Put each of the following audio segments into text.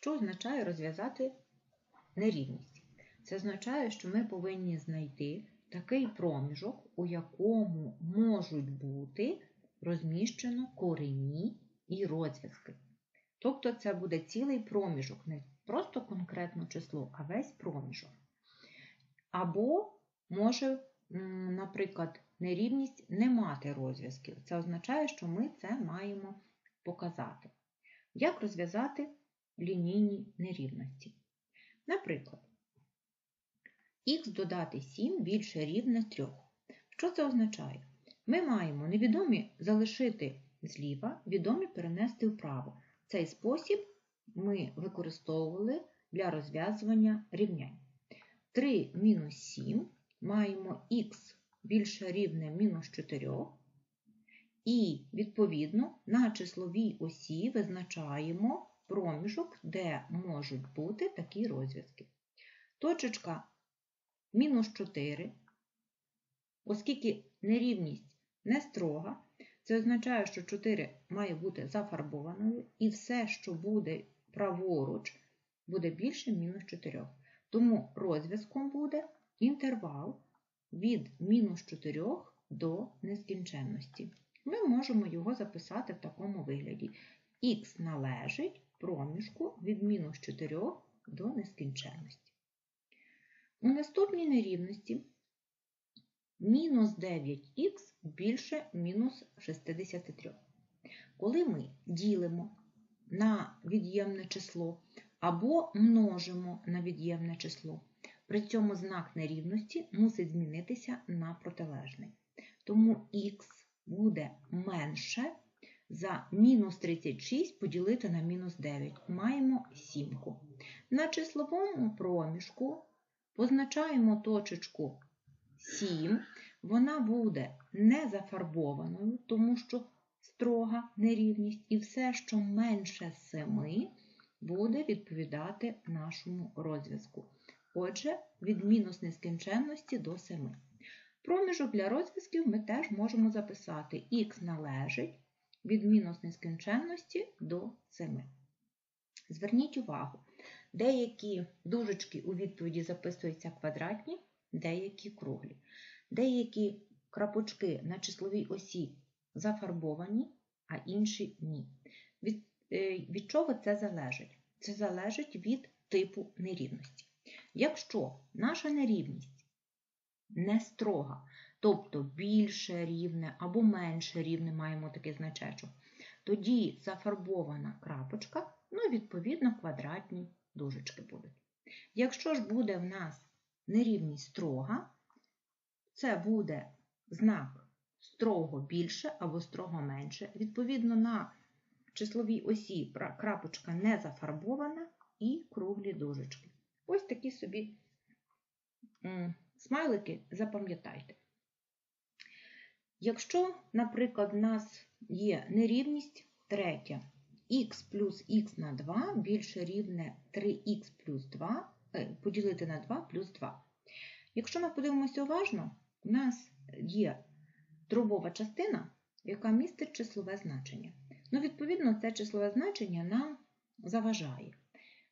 Що означає розв'язати нерівність? Це означає, що ми повинні знайти такий проміжок, у якому можуть бути розміщено корені і розв'язки. Тобто це буде цілий проміжок, не просто конкретне число, а весь проміжок. Або може, наприклад, нерівність не мати розв'язків. Це означає, що ми це маємо показати. Як розв'язати лінійні нерівності? Наприклад, х додати 7 більше рівне 3. Що це означає? Ми маємо невідомі залишити зліва, відомі перенести вправо. Цей спосіб ми використовували для розв'язування рівнянь. 3 мінус 7 маємо х більше рівне мінус 4. І, відповідно, на числовій осі визначаємо проміжок, де можуть бути такі розв'язки. Точечка мінус 4, оскільки нерівність не строга, це означає, що 4 має бути зафарбованою, і все, що буде праворуч, буде більше мінус 4. Тому розв'язком буде інтервал від мінус 4 до нескінченності. Ми можемо його записати в такому вигляді. Х належить проміжку від мінус 4 до нескінченності. У наступній нерівності мінус 9х більше мінус 63. Коли ми ділимо на від'ємне число або множимо на від'ємне число, при цьому знак нерівності мусить змінитися на протилежний. Тому х буде менше за мінус 36 поділити на мінус 9. Маємо сімку. На числовому проміжку позначаємо точечку 7, вона буде не зафарбованою, тому що строга нерівність, і все, що менше 7, буде відповідати нашому розв'язку. Отже, від мінус нескінченності до 7. Проміжок для розв'язків ми теж можемо записати х належить від мінус нескінченності до 7. Зверніть увагу, деякі дужечки у відповіді записуються квадратні, деякі круглі. Деякі крапочки на числовій осі зафарбовані, а інші ні. Від, е, від чого це залежить? Це залежить від типу нерівності. Якщо наша нерівність не строга, тобто більше рівне або менше рівне маємо такий значечок, тоді зафарбована крапочка, ну, відповідно, квадратні дужечки будуть. Якщо ж буде в нас нерівність строга, це буде знак строго більше або строго менше. Відповідно, на числовій осі крапочка не зафарбована і круглі дужечки. Ось такі собі смайлики запам'ятайте. Якщо, наприклад, в нас є нерівність третя, х плюс х на 2 більше рівне 3х плюс 2 поділити на 2 плюс 2. Якщо ми подивимося уважно, у нас є дробова частина, яка містить числове значення. Ну, відповідно, це числове значення нам заважає.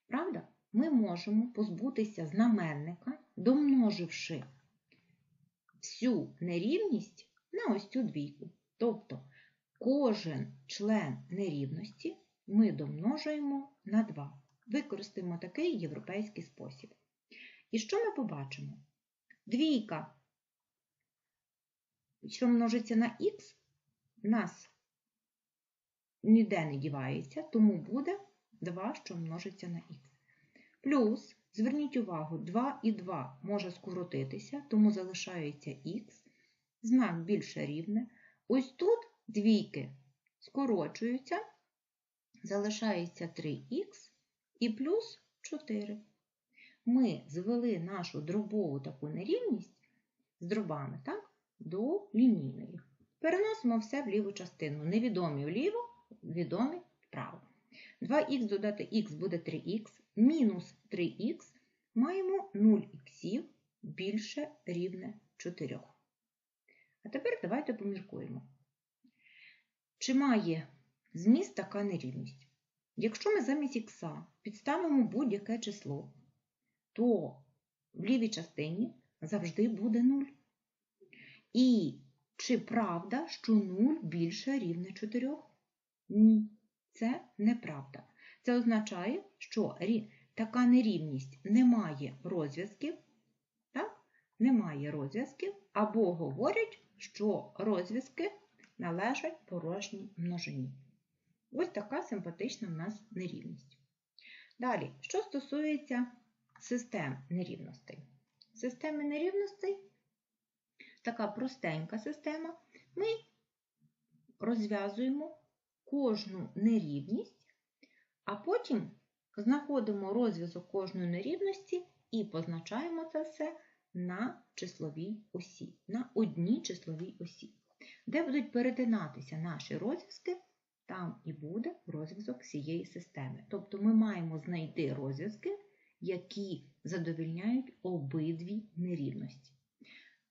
Правда? Ми можемо позбутися знаменника, домноживши всю нерівність на ось цю двійку. Тобто кожен член нерівності ми домножуємо на 2. Використаємо такий європейський спосіб. І що ми побачимо? Двійка, що множиться на х, нас ніде не дівається, тому буде 2, що множиться на х. Плюс, зверніть увагу, 2 і 2 може скоротитися, тому залишається х, знак більше рівне. Ось тут двійки скорочуються, залишається 3х і плюс 4. Ми звели нашу дробову таку нерівність з дробами так, до лінійної. Переносимо все в ліву частину. Невідомі вліво, відомі вправо. 2х додати х буде 3х, мінус 3х маємо 0х більше рівне 4. А тепер давайте поміркуємо. Чи має зміст така нерівність? Якщо ми замість х підставимо будь-яке число, то в лівій частині завжди буде 0. І чи правда, що 0 більше рівне 4? Ні, це неправда. Це означає, що така нерівність не має розв'язків? Немає розв'язків, або говорять, що розв'язки належать порожній множині. Ось така симпатична в нас нерівність. Далі, що стосується систем нерівностей. Системи нерівностей така простенька система. Ми розв'язуємо кожну нерівність, а потім знаходимо розв'язок кожної нерівності і позначаємо це все на числовій осі, на одній числовій осі. Де будуть перетинатися наші розв'язки, там і буде розв'язок цієї системи. Тобто ми маємо знайти розв'язки, які задовільняють обидві нерівності.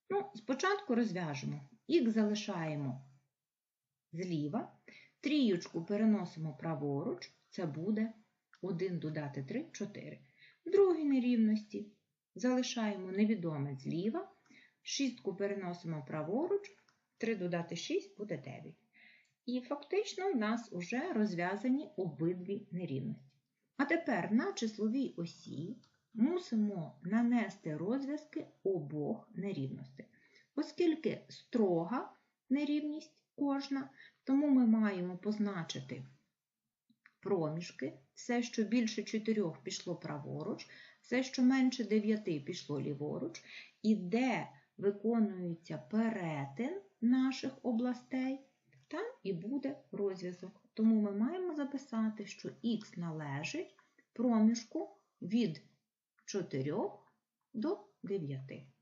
Ну, спочатку розв'яжемо. Х залишаємо зліва, трієчку переносимо праворуч, це буде 1 додати 3 4. В другій нерівності залишаємо невідоме зліва, шістку переносимо праворуч, 3 додати 6 буде 9. І фактично в нас вже розв'язані обидві нерівності. А тепер на числовій осі мусимо нанести розв'язки обох нерівностей. Оскільки строга нерівність кожна, тому ми маємо позначити проміжки, все, що більше 4 пішло праворуч, все, що менше 9 пішло ліворуч, і де виконується перетин наших областей, там і буде розв'язок. Тому ми маємо записати, що х належить проміжку від 4 до 9.